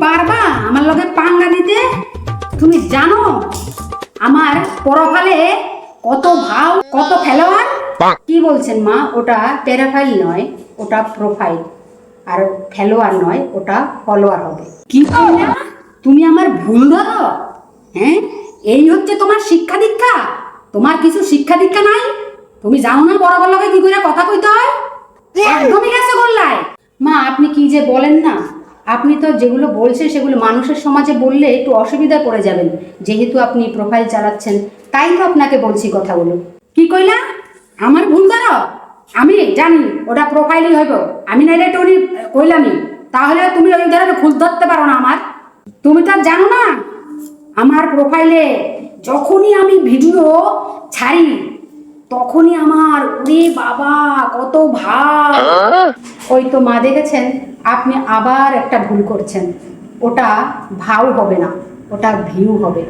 পারবা? আমার লগে পাঙ্গা দিতে তুমি জানো আমার পরফালে কত ভাও কত ফেলোয়ার কি বলছেন মা? ওটা প্যারাফাইল নয় ওটা প্রোফাইল আর ফেলোয়ার নয় ওটা ফলোয়ার হবে। কি? তুমি আমার ভুল ধরো। হ্যাঁ? এই হচ্ছে তোমার শিক্ষা দীক্ষা। তোমার কিছু শিক্ষা দীক্ষা নাই? তুমি জানো না বড় বড় কি করে কথা কইতে হয়? একদমই গেছে গোল্লায়। মা আপনি কি যে বলেন না আপনি তো যেগুলো বলছেন সেগুলো মানুষের সমাজে বললে একটু অসুবিধায় পড়ে যাবেন। যেহেতু আপনি প্রোফাইল চালাচ্ছেন, তাই তো আপনাকে বলছি কথাগুলো। কি কইলা? আমার ভুল ধরো। আমি জানি, ওটা প্রোফাইলই হইব। আমি নাইলে টনি কইলামই। তাহলে তুমি ওই ধরনের ভুল ধরতে পারো না আমার। তুমি তো জানো না। আমার প্রোফাইলে যখনই আমি ভিডিও ছাড়ি, তখনই আমার ওরে বাবা, কত ভাব। ওই তো মা দেখেছেন, আপনি আবার একটা ভুল করছেন। ওটা ভাও হবে না, ওটা ভিউ হবে।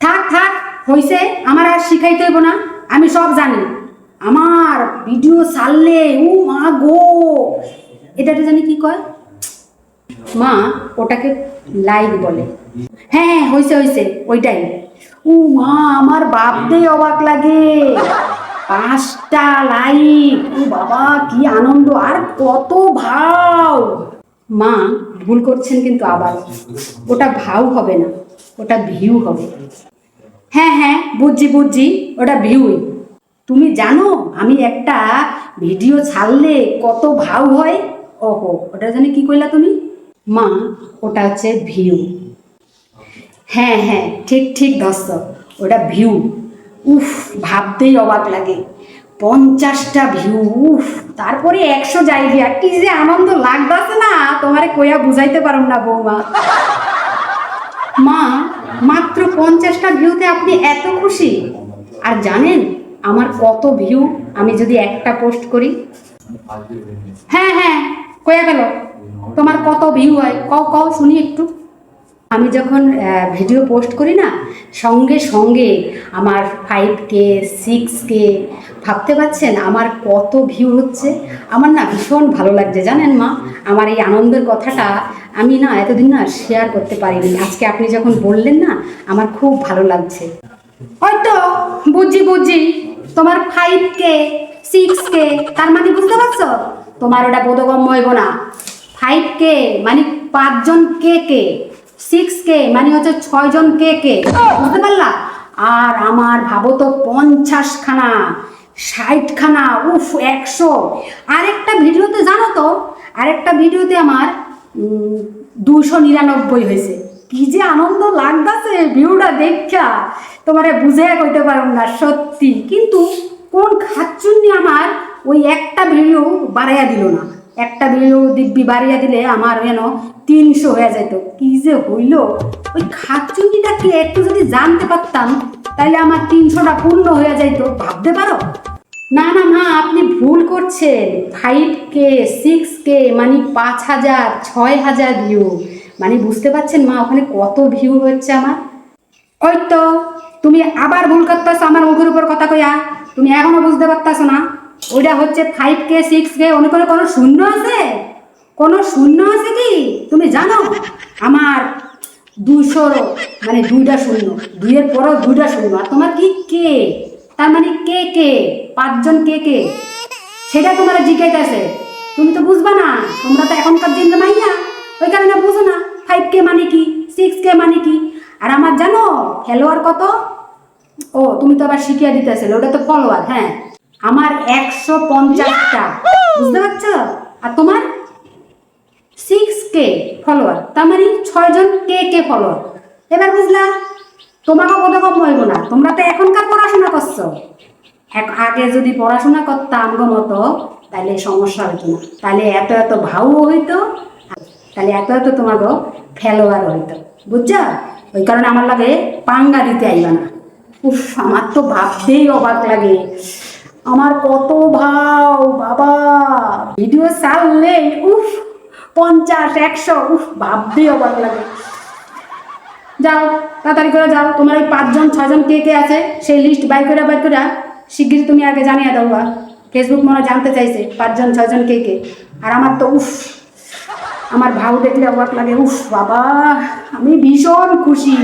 থাক থাক, হইছে, আমার আর শিখাইতে হইব না, আমি সব জানি। আমার ভিডিও সারলে উ মা গো। এটাতে জানি কি কয়? মা ওটাকে লাইক বলে। হ্যাঁ হয়েছে হয়েছে ওইটাই। ও মা, আমার বাপদে অবাক লাগে। পাঁচটা লাইক বাবা, কি আনন্দ, আর কত ভাও। মা, ভুল করছেন কিন্তু আবার। ওটা ভাও হবে না, ওটা ভিউ হবে। হ্যাঁ হ্যাঁ বুঝছি বুঝছি, ওটা ভিউই তুমি জানো, আমি একটা ভিডিও ছাড়লে কত ভাও হয়? ওহো, ওটা জানি কি কইলা তুমি? মা, ওটা হচ্ছে ভিউ। হ্যাঁ হ্যাঁ ঠিক ঠিক ধস্ত ওটা ভিউ। উফ, ভাবতেই অবাক লাগে। পঞ্চাশটা ভিউ উফ, তারপরে একশো জায়গা। কি যে আনন্দ লাগতেছে না, তোমারে কইয়া বুঝাইতে পারম না বৌমা। মা, মাত্র পঞ্চাশটা ভিউতে আপনি এত খুশি? আর জানেন, আমার কত ভিউ আমি যদি একটা পোস্ট করি? হ্যাঁ হ্যাঁ কয়া গেল। তোমার কত ভিউ হয়? কও কও, শুনি একটু। আমি যখন ভিডিও পোস্ট করি না, সঙ্গে সঙ্গে আমার ফাইভ কে সিক্স কে ভাবতে পারছেন আমার কত ভিউ হচ্ছে? আমার না ভীষণ ভালো লাগছে, জানেন মা? আমার এই আনন্দের কথাটা আমি না এতদিন না শেয়ার করতে পারিনি। আজকে আপনি যখন বললেন না, আমার খুব ভালো লাগছে। হয়তো, বুঝি বুঝি। তোমার ফাইভ কে সিক্স কে তার মানে বুঝতে পারছ? তোমার ওটা বোধগম্য হইব না। ফাইভ কে মানে পাঁচজন কে কে সিক্স কে মানে হচ্ছে ছয়জন কে কে বুঝতে পারলা? আর আমার ভাবো তো পঞ্চাশ খানা ষাট খানা উফ, একশো। আরেকটা ভিডিওতে জানো তো, আরেকটা ভিডিওতে আমার দুশো নিরানব্বই হয়েছে। কি যে আনন্দ লাগতাছে ভিউটা দেখা তোমারে বুঝে কইতে পারো না, সত্যি। কিন্তু কোন খাচ্চুন্নি আমার ওই একটা ভিডিও বাড়াইয়া দিল না। একটা ভিডিও দিব্যি বাড়িয়া দিলে আমার যেন তিনশো হয়ে যেত কি যে হইল? ওই খাচ্চুন্নিটাকে একটু যদি জানতে পারতাম তাহলে আমার তিনশোটা পূর্ণ হয়ে যাইতো। ভাবতে পারো? না না মা আপনি ভুল করছেন। ফাইভ কে সিক্স কে মানে পাঁচ হাজার, ছয় হাজার ভিউ মানে বুঝতে পারছেন মা, ওখানে কত ভিউ হচ্ছে আমার? ওই তো, তুমি আবার ভুল করতেছো আমার মুখের উপর কথা কইয়া। তুমি এখনও বুঝতে পারতাছো না। ওইটা হচ্ছে ফাইভ কে সিক্স কে অনেক করে কোনো শূন্য আছে? কোনো শূন্য আছে কি? তুমি জানো? আমার দুশো মানে দুইটা শূন্য। দুইয়ের পরও দুইটা শূন্য। আর তোমার কি কে? তার মানে কে কে? পাঁচজন কে কে? সেটা তোমার জিজ্ঞাইতেছে তুমি তো বুঝবা না, তোমরা তো এখনকার দিন মাইয়া। ওই কারণে বুঝো না ফাইভ কে মানে কি সিক্স কে মানে কি? আর আমার জানো ফলোয়ার কত? ও, তুমি তো আবার শিখিয়ে দিতেছিলে, ওটা তো ফলোয়ার হ্যাঁ। আমার একশো পঞ্চাশটা, বুঝতে পারছ? আর তোমার সিক্স কে ফলোয়ার তার মানে ছয়জন কে কে ফলোয়ার এবার বুঝলা তোমাকে বোধগম্য হইব না। তোমরা তো এখনকার পড়াশোনা করছ। আগে যদি পড়াশোনা করতাম গো মতো তাহলে সমস্যা হইতো না। তাহলে এত এত ভাও হইতো তাহলে এত এত তোমাকে ফেলোয়ার হইতো। বুঝছ? ওই কারণে আমার লাগে পাঙ্গা দিতে আইবা না। উফ, আমার তো ভাবতেই অবাক লাগে। আমার কত ভাও, বাবা! ভিডিও চাললে উফ, পঞ্চাশ, একশো, উফ, ভাবতেই অবাক লাগে। যাও, তাড়াতাড়ি করে যাও। তোমার ওই পাঁচজন ছজন কে কে আছে, সেই লিস্ট বাই করে বাই করে শিগগিরই তুমি আগে জানিয়ে দাও আর। ফেসবুক মনে জানতে চাইছে, পাঁচজন ছজন কে কে। আর আমার তো উফ, আমার ভাউ দেখলে অবাক লাগে, উফ বাবা, আমি ভীষণ খুশি।